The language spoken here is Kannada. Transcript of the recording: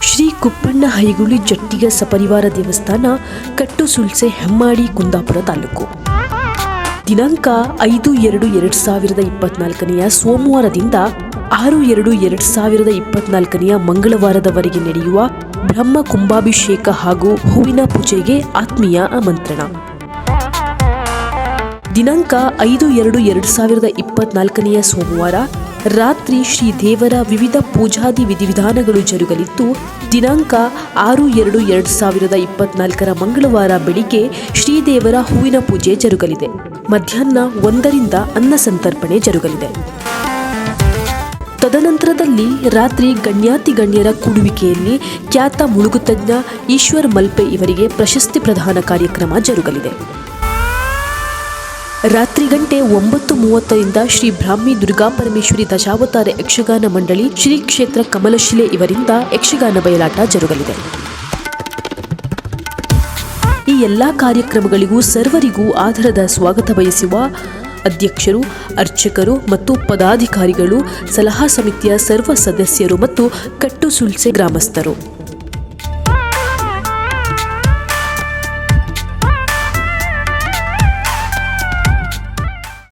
ಶ್ರೀ ಕುಪ್ಪಣ್ಣ ಹೈಗುಳಿ ಜಟ್ಟಿಗ ಸಪರಿವಾರ ದೇವಸ್ಥಾನ ಕಟ್ಟು ಸುಲ್ಸೆ ಹೆಮ್ಮಾಡಿ ಕುಂದಾಪುರ ತಾಲೂಕು. ದಿನಾಂಕ ಐದು ಎರಡು ಎರಡು ಸಾವಿರದ ಇಪ್ಪತ್ನಾಲ್ಕನೆಯ ಸೋಮವಾರದಿಂದ ಆರು ಎರಡು ಎರಡು ಸಾವಿರದ ಇಪ್ಪತ್ನಾಲ್ಕನೆಯ ಮಂಗಳವಾರದವರೆಗೆ ನಡೆಯುವ ಬ್ರಹ್ಮ ಕುಂಭಾಭಿಷೇಕ ಹಾಗೂ ಹೂವಿನ ಪೂಜೆಗೆ ಆತ್ಮೀಯ ಆಮಂತ್ರಣ. ದಿನಾಂಕ ಐದು ಎರಡು ಎರಡು ಸಾವಿರದ ಇಪ್ಪತ್ನಾಲ್ಕನೆಯ ಸೋಮವಾರ ರಾತ್ರಿ ಶ್ರೀ ದೇವರ ವಿವಿಧ ಪೂಜಾದಿ ವಿಧಿವಿಧಾನಗಳು ಜರುಗಲಿದ್ದು, ದಿನಾಂಕ ಆರು ಎರಡು ಎರಡು ಸಾವಿರದ ಇಪ್ಪತ್ನಾಲ್ಕರ ಮಂಗಳವಾರ ಬೆಳಿಗ್ಗೆ ಶ್ರೀದೇವರ ಹೂವಿನ ಪೂಜೆ ಜರುಗಲಿದೆ. ಮಧ್ಯಾಹ್ನ ಒಂದರಿಂದ ಅನ್ನ ಸಂತರ್ಪಣೆ ಜರುಗಲಿದೆ. ತದನಂತರದಲ್ಲಿ ರಾತ್ರಿ ಗಣ್ಯಾತಿ ಗಣ್ಯರ ಕೂಡುವಿಕೆಯಲ್ಲಿ ಖ್ಯಾತ ಮುಳುಗುತಜ್ಞ ಈಶ್ವರ್ ಮಲ್ಪೆ ಇವರಿಗೆ ಪ್ರಶಸ್ತಿ ಪ್ರದಾನ ಕಾರ್ಯಕ್ರಮ ಜರುಗಲಿದೆ. ರಾತ್ರಿ ಗಂಟೆ ಒಂಬತ್ತು ಮೂವತ್ತರಿಂದ ಶ್ರೀ ಬ್ರಾಹ್ಮಿ ದುರ್ಗಾ ಪರಮೇಶ್ವರಿ ದಶಾವತಾರ ಯಕ್ಷಗಾನ ಮಂಡಳಿ ಶ್ರೀ ಕ್ಷೇತ್ರ ಕಮಲಶಿಲೆ ಇವರಿಂದ ಯಕ್ಷಗಾನ ಬಯಲಾಟ ಜರುಗಲಿದೆ. ಈ ಎಲ್ಲಾ ಕಾರ್ಯಕ್ರಮಗಳಿಗೂ ಸರ್ವರಿಗೂ ಆಧಾರದ ಸ್ವಾಗತ ಬಯಸುವ ಅಧ್ಯಕ್ಷರು, ಅರ್ಚಕರು ಮತ್ತು ಪದಾಧಿಕಾರಿಗಳು, ಸಲಹಾ ಸಮಿತಿಯ ಸರ್ವ ಸದಸ್ಯರು ಮತ್ತು ಕಟ್ಟು ಸುಲ್ಸೆ ಗ್ರಾಮಸ್ಥರು.